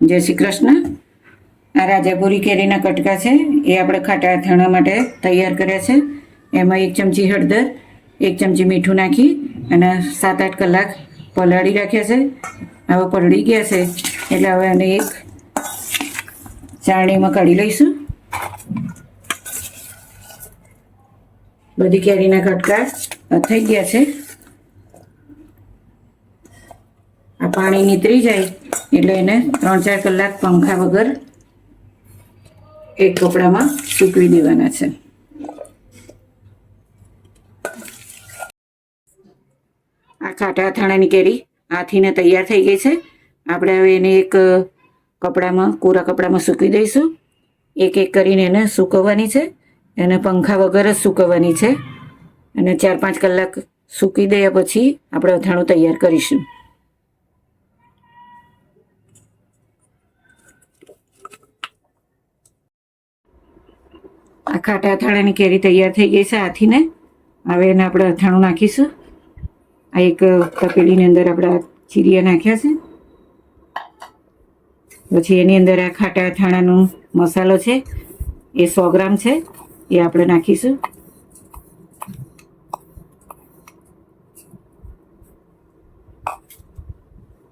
જય શ્રી કૃષ્ણ. આ રાજાપુરી કેરીના કટકા છે, એ આપણે ખાટા અથાણા માટે તૈયાર કર્યા છે. એમાં એક ચમચી હળદર, એક ચમચી મીઠું નાખી અને સાત આઠ કલાક પલાળી રાખ્યા છે. હવે પલળી ગયા છે, એટલે હવે એને એક ચાળણીમાં કાઢી લઈશું. બધી કેરીના કટકા થઈ ગયા છે આ પાણી નીતરી જાય એટલે એને ત્રણ ચાર કલાક પંખા વગર એક કપડામાં સૂકવી દેવાના છે. આ ખાટા અથાણાની કેરી આથીને તૈયાર થઈ ગઈ છે. આપણે હવે એને એક કપડામાં, કોરા કપડામાં સૂકવી દઈશું. એક એક કરીને એને સૂકવવાની છે એને પંખા વગર જ સૂકવવાની છે. અને ચાર પાંચ કલાક સૂકી દયા પછી આપણે અથાણું તૈયાર કરીશું. આ ખાટા અથાણાની કેરી તૈયાર થઈ ગઈ છે હાથીને. હવે એને આપણે અથાણું નાખીશું. આ એક તપેલીની અંદર આપણે ચીરિયા નાખ્યા છે. પછી એની અંદર આ ખાટા અથાણાનો મસાલો છે, એ સો ગ્રામ છે, એ આપણે નાખીશું.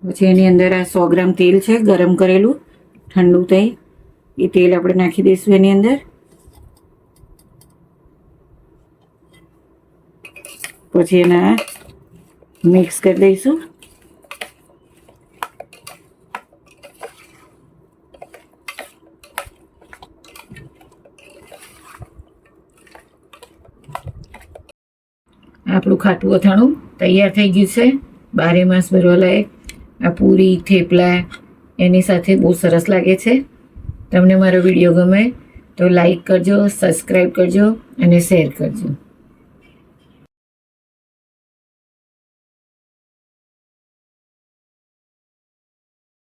પછી એની અંદર આ સો ગ્રામ તેલ છે, ગરમ કરેલું, ઠંડુ તેલ એ તેલ આપણે નાખી દઈશું એની અંદર. પછી એના મિક્સ કરી દઈશું. આપણું ખાટું અથાણું તૈયાર થઈ ગયું છે. બારે માસ ભરવા લાયક. આ પૂરી, થેપલા, એની સાથે બહુ સરસ લાગે છે. તમને મારો વીડિયો ગમે તો લાઈક કરજો, સબસ્ક્રાઈબ કરજો અને શેર કરજો.